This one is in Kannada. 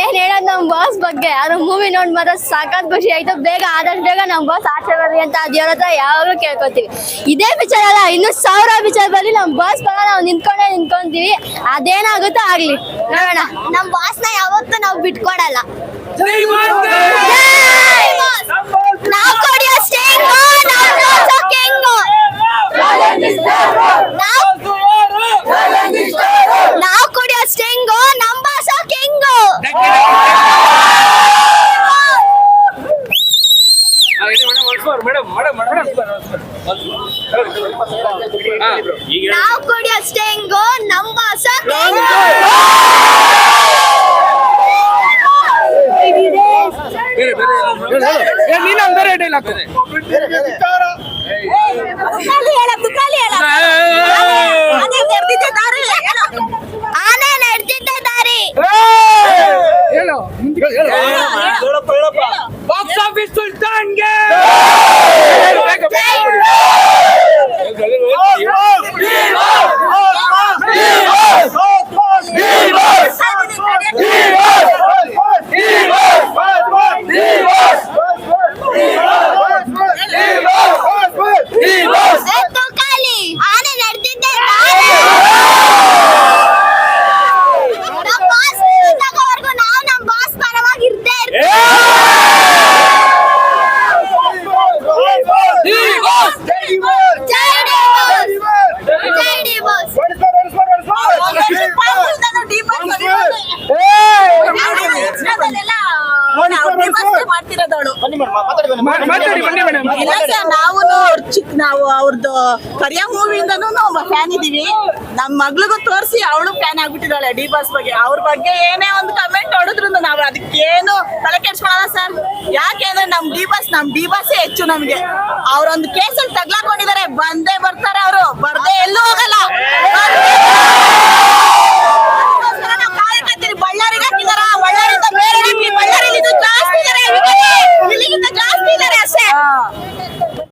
ಏನ್ ಹೇಳೋದ್ ನಮ್ ಬಾಸ್ ಬಗ್ಗೆ? ಅವ್ರ ಮೂವಿ ನೋಡ್ ಮಾತ್ರ ಸಾಕಾದ್ ಖುಷಿ ಆಯ್ತು. ಬೇಗ ಆದಷ್ಟು ಬೇಗ ನಮ್ ಬಾಸ್ ಆಚೆ ಬರ್ಲಿ ಅಂತ ಅದ್ ಹತ್ರ ಯಾವಾಗ್ಲೂ ಕೇಳ್ಕೊತೀವಿ. ಇದೇ ವಿಚಾರ ಅಲ್ಲ, ಇನ್ನು ಸಾವಿರ ವಿಚಾರ ಬರ್ಲಿ ನಮ್ ಬಾಸ್ ಪರ ನಾವು ನಿಂತ್ಕೊಂಡೇ ನಿಂತ್ಕೊಂತೀವಿ. ಅದೇನಾಗುತ್ತೋ ಆಗ್ಲಿ. ನೋಡೋಣ. ನಮ್ ಬಾಸ್ನ ಯಾವತ್ತೂ ನಾವು ಬಿಟ್ಕೊಡಲ್ಲ ನಾವು ಕೊಡಿಯೋ ಸ್ಟೇಂಗು ನಾವು ತೋರ್ಸೋ ಕೆಂಗು ನಾವು ನಾವು ಕುಡಿಯೋ ಸ್ಟೆಂಗು ನಮ್ ಬಾಸೋ ಕೆಂಗು ಮೇಡಮ್ ಮೇಡಮ್ ಮೇಡಮ್ ಈಗ ನಾವು ಕೊಡಿ ಅಷ್ಟೇ ನಮ್ಮ ಬಾಸೋ ಕೆಂಗು ಬೇರೆ ಡೈಲಾಗ್ ಆನೆ ನಡೆದಿದ್ದ ದಾರಿ ಹೇಳು. ಬಾಕ್ಸ್ ಆಫೀಸ್ ಸುಲ್ತಾನ್ಗೆ ಎತ್ತು ಕಾಲಿ ಆನೆ ನಡೆದಿದ್ದ ದಾರಿ ನಮ್ ಬಾಸ್ ತಗೋವರ್ಗು ನಾವು ನಮ್ ಬಾಸ್ ಪರವಾಗಿ ಇರ್ದೇ ಇರ್ತೀವಿ ಜೈ ಡಿ ಬಾಸ್ ಜೈ ಡಿ ಬಾಸ್ ಮಾತಾಡಿ ಸರ್ ನಾವು ಚಿಕ್ಕ ನಾವು ಅವ್ರದ್ದು ಕರಿಯ ಮೂವಿಯಿಂದನೂ ನಾವು ಫ್ಯಾನ್ ಇದೀವಿ. ನಮ್ ಮಗ್ಳಿಗೂ ತೋರಿಸಿ ಅವಳು ಫ್ಯಾನ್ ಆಗ್ಬಿಟ್ಟಿದ್ದಾಳೆ ಡಿ ಬಾಸ್ ಬಗ್ಗೆ. ಅವ್ರ ಬಗ್ಗೆ ಏನೇ ಒಂದು ಕಮೆಂಟ್ ಹೊಡೆದ್ರು ನಾವು ಅದಕ್ಕೇನು ತಲೆ ಕೆಡ್ಸ್ಕೊಳಲ್ಲ ಸರ್. ಯಾಕೆಂದ್ರೆ ನಮ್ ಡಿ ಬಾಸ್ ನಮ್ ಡಿ ಬಾಸೇ ಹೆಚ್ಚು ನಮ್ಗೆ. ಅವ್ರೊಂದು ಕೇಸಲ್ಲಿ ತಗ್ಲಾಕೊಂಡಿದ್ದಾರೆ ಬಂದೇ ಬರ್ತಾರೆ ಅವರು.